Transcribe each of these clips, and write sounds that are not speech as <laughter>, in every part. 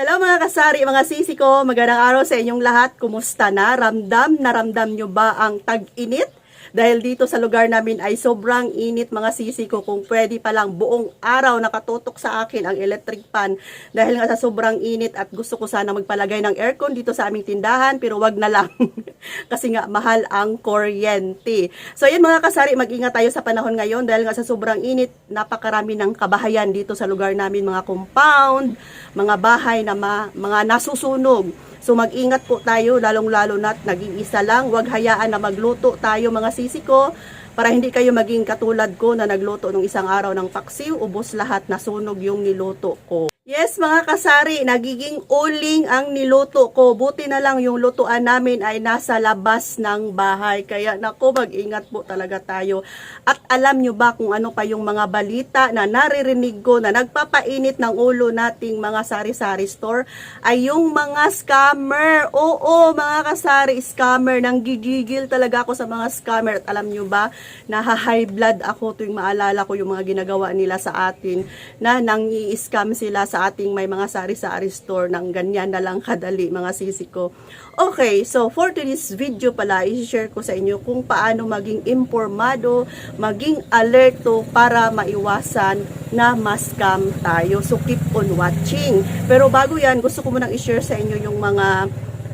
Hello mga kasari, mga sisi ko, magandang araw sa inyong lahat. Kumusta na? Ramdam, naramdam nyo ba ang tag-init? Dahil dito sa lugar namin ay sobrang init mga sisi ko. Kung pwede pa lang buong araw nakatutok sa akin ang electric fan. Dahil nga sa sobrang init at gusto ko sana magpalagay ng aircon dito sa aming tindahan. Pero wag na lang. <laughs> Kasi nga mahal ang kuryente. So yan mga kasari, mag-ingat tayo sa panahon ngayon. Dahil nga sa sobrang init, napakarami ng kabahayan dito sa lugar namin. Mga compound, mga bahay na ma- mga nasusunog. So mag-ingat po tayo, lalong-lalo na't nag-iisa lang. Huwag hayaan na magluto tayo mga sisi ko para hindi kayo maging katulad ko na nagluto nung isang araw ng paksiw, ubos lahat, nasunog yung niluto ko. Yes mga kasari, nagiging uling ang niluto ko. Buti na lang yung lutuan namin ay nasa labas ng bahay. Kaya nako, mag-ingat po talaga tayo. At alam nyo ba kung ano pa yung mga balita na naririnig ko na nagpapainit ng ulo nating mga sari-sari store ay yung mga scammer. Oo, mga kasari, scammer. Nang gigigil talaga ako sa mga scammer. At alam nyo ba, naha-high blood ako tuwing maalala ko yung mga ginagawa nila sa atin na nang i-scam sila sa ating may mga sari-sari store ng ganyan na lang kadali mga sisi ko. Okay, so for today's video pala, i-share ko sa inyo kung paano maging informado, maging alerto para maiwasan na ma-scam tayo. So keep on watching. Pero bago yan, gusto ko munang i-share sa inyo yung mga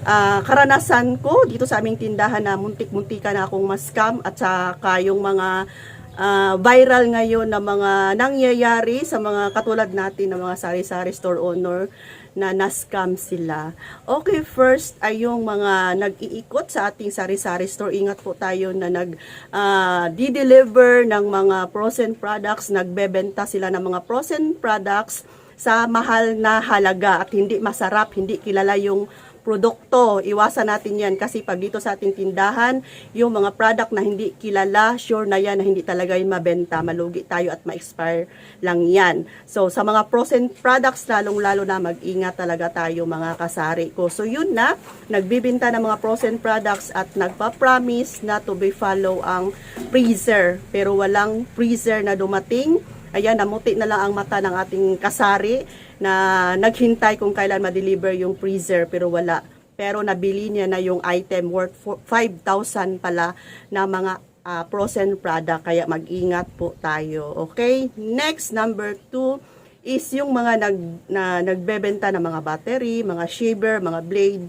ah, karanasan ko dito sa aming tindahan na muntik-muntika na akong ma-scam at saka yung mga ah, viral ngayon na mga nangyayari sa mga katulad natin na mga sari-sari store owner na na-scam sila. Okay, first ay yung mga nag-iikot sa ating sari-sari store. Ingat po tayo na nag ah, di-deliver ng mga frozen products, nagbebenta sila ng mga frozen products sa mahal na halaga at hindi masarap, hindi kilala yung produkto. Iwasan natin yan kasi pag dito sa ating tindahan, yung mga product na hindi kilala, sure na yan na hindi talaga yung mabenta. Malugi tayo at ma-expire lang yan. So, sa mga frozen products, lalong-lalo na mag-ingat talaga tayo mga kasari ko. So, yun na, nagbibinta ng mga frozen products at nagpa-promise na to be follow ang freezer. Pero walang freezer na dumating. Ayan, namuti na lang ang mata ng ating kasari na naghintay kung kailan ma-deliver yung freezer pero wala. Pero nabili niya na yung item worth for- 5,000 pala na mga ah, frozen product kaya mag-ingat po tayo. Okay? Next, number two is yung mga nag, na, nagbebenta ng mga battery, mga shaver, mga blade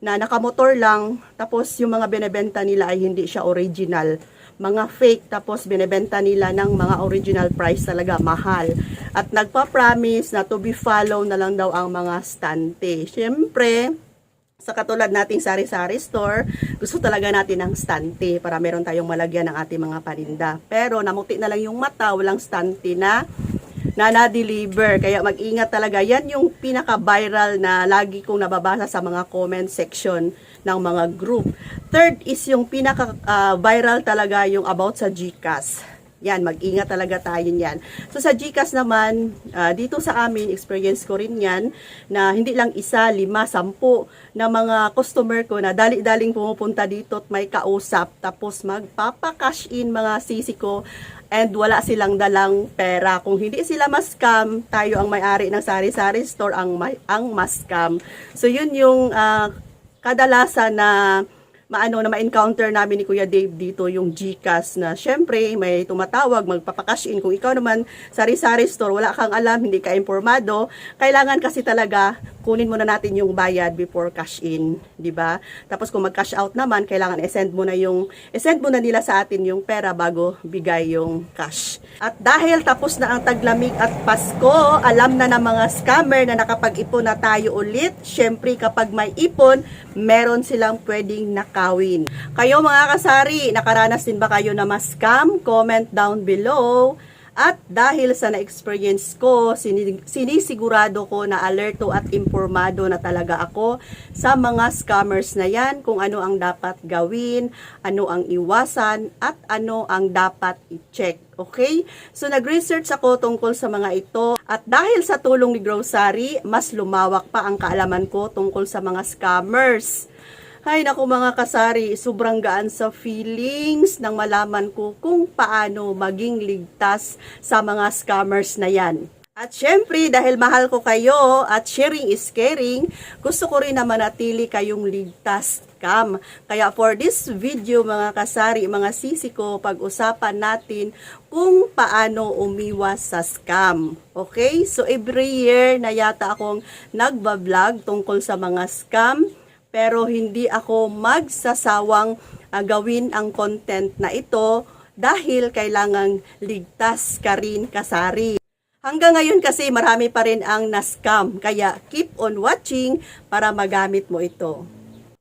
na nakamotor lang tapos yung mga binebenta nila ay hindi siya original mga fake tapos binebenta nila ng mga original price talaga mahal at nagpa-promise na to be follow na lang daw ang mga stante syempre sa katulad nating sari-sari store, gusto talaga natin ng stante para meron tayong malagyan ng ating mga paninda. Pero namuti na lang yung mata, walang stante na na na-deliver. Kaya mag-ingat talaga. Yan yung pinaka-viral na lagi kong nababasa sa mga comment section ng mga group. Third is yung pinaka-viral talaga yung about sa GCash. Yan, mag-ingat talaga tayo niyan. So sa GCash naman, ah, dito sa amin, experience ko rin yan, na hindi lang isa, lima, sampu na mga customer ko na dali-daling pumupunta dito at may kausap, tapos magpapa-cash in mga sisi ko and wala silang dalang pera. Kung hindi sila mas-scam, tayo ang may-ari ng sari-sari store ang, ang mas-scam. So yun yung ah, kadalasan na maano na ma-encounter namin ni Kuya Dave dito yung GCash na syempre may tumatawag magpapakash in kung ikaw naman sari-sari store wala kang alam hindi ka impormado. Kailangan kasi talaga kunin muna natin yung bayad before cash in di ba? Tapos kung mag-cash out naman kailangan i-send mo na yung i-send mo na nila sa atin yung pera bago bigay yung cash. At dahil tapos na ang taglamig at Pasko alam na ng mga scammer na nakapag-ipon na tayo ulit. Syempre kapag may ipon meron silang pwedeng nakawin. Kayo mga kasari, nakaranas din ba kayo na ma-scam? Comment down below. At dahil sa na-experience ko, sini- sinisigurado ko na alerto at informado na talaga ako sa mga scammers na yan, kung ano ang dapat gawin, ano ang iwasan, at ano ang dapat i-check. Okay? So nag-research ako tungkol sa mga ito at dahil sa tulong ni Grocery, mas lumawak pa ang kaalaman ko tungkol sa mga scammers. Hay naku mga kasari, sobrang gaan sa feelings nang malaman ko kung paano maging ligtas sa mga scammers na yan. At syempre, dahil mahal ko kayo at sharing is caring, gusto ko rin na manatili kayong ligtas scam. Kaya for this video mga kasari, mga sisi ko, pag-usapan natin kung paano umiwas sa scam. Okay? So every year na yata akong nagbablog tungkol sa mga scam, pero hindi ako magsasawang ah, gawin ang content na ito dahil kailangang ligtas ka rin kasari. Hanggang ngayon kasi marami pa rin ang na-scam, kaya keep on watching para magamit mo ito.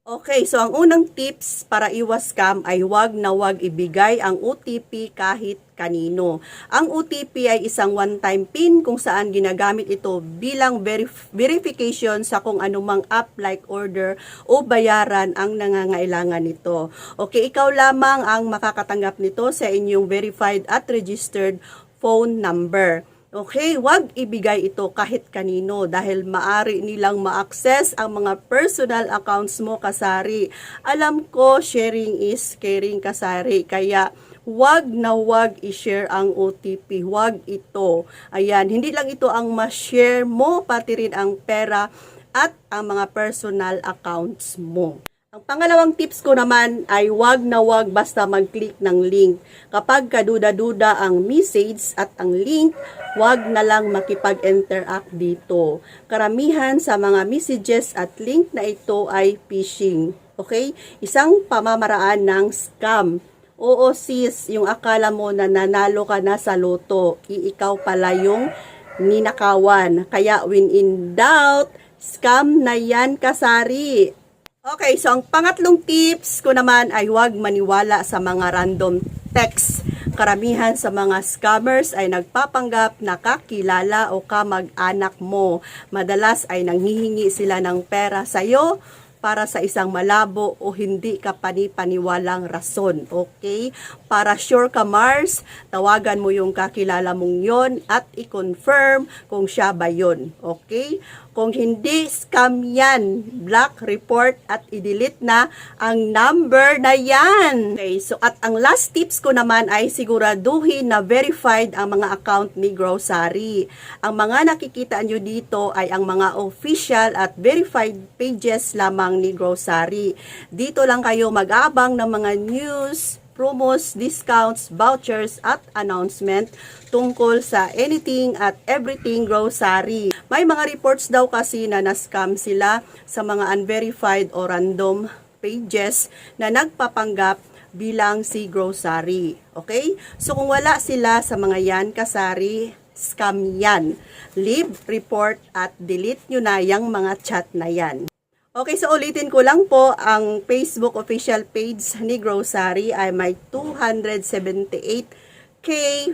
Okay, so ang unang tips para iwas scam ay huwag na huwag ibigay ang OTP kahit kanino. Ang OTP ay isang one-time PIN kung saan ginagamit ito bilang verif- verification sa kung anumang app like order o bayaran ang nangangailangan nito. Okay, ikaw lamang ang makakatanggap nito sa inyong verified at registered phone number. Okay, wag ibigay ito kahit kanino dahil maari nilang ma-access ang mga personal accounts mo kasari. Alam ko sharing is caring kasari kaya wag na wag i-share ang OTP. Wag ito. Ayan, hindi lang ito ang ma-share mo pati rin ang pera at ang mga personal accounts mo. Ang pangalawang tips ko naman ay wag na wag basta mag-click ng link. Kapag kaduda-duda ang message at ang link, wag na lang makipag-interact dito. Karamihan sa mga messages at link na ito ay phishing. Okay? Isang pamamaraan ng scam. Oo sis, yung akala mo na nanalo ka na sa loto, iikaw pala yung ninakawan. Kaya when in doubt, scam na yan kasari. Okay, so ang pangatlong tips ko naman ay huwag maniwala sa mga random text. Karamihan sa mga scammers ay nagpapanggap na kakilala o kamag-anak mo. Madalas ay nanghihingi sila ng pera sa iyo para sa isang malabo o hindi ka panipaniwalang rason. Okay? Para sure ka Mars, tawagan mo yung kakilala mong yon at i-confirm kung siya ba yon. Okay? Kung hindi, scam yan. Block, report, at i-delete na ang number na yan. Okay, so at ang last tips ko naman ay siguraduhin na verified ang mga account ni Grocery. Ang mga nakikita nyo dito ay ang mga official at verified pages lamang ni Grocery. Dito lang kayo mag-abang ng mga news, promos, discounts, vouchers at announcement tungkol sa anything at everything grocery. May mga reports daw kasi na na-scam sila sa mga unverified o random pages na nagpapanggap bilang si grocery. Okay? So kung wala sila sa mga yan kasari, scam yan. Leave, report at delete nyo na yung mga chat na yan. Okay, so ulitin ko lang po, ang Facebook official page ni Grocery ay may 278k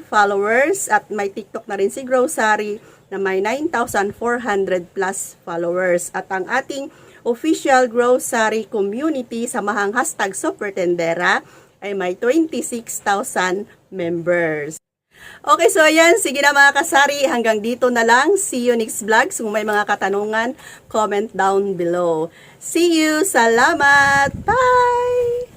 followers at may TikTok na rin si Grocery na may 9,400 plus followers. At ang ating official Grocery community, samahang hashtag Supertendera, ay may 26,000 members. Okay, so ayan, sige na mga kasari, hanggang dito na lang. See you next vlog. Kung may mga katanungan, comment down below. See you, salamat, bye!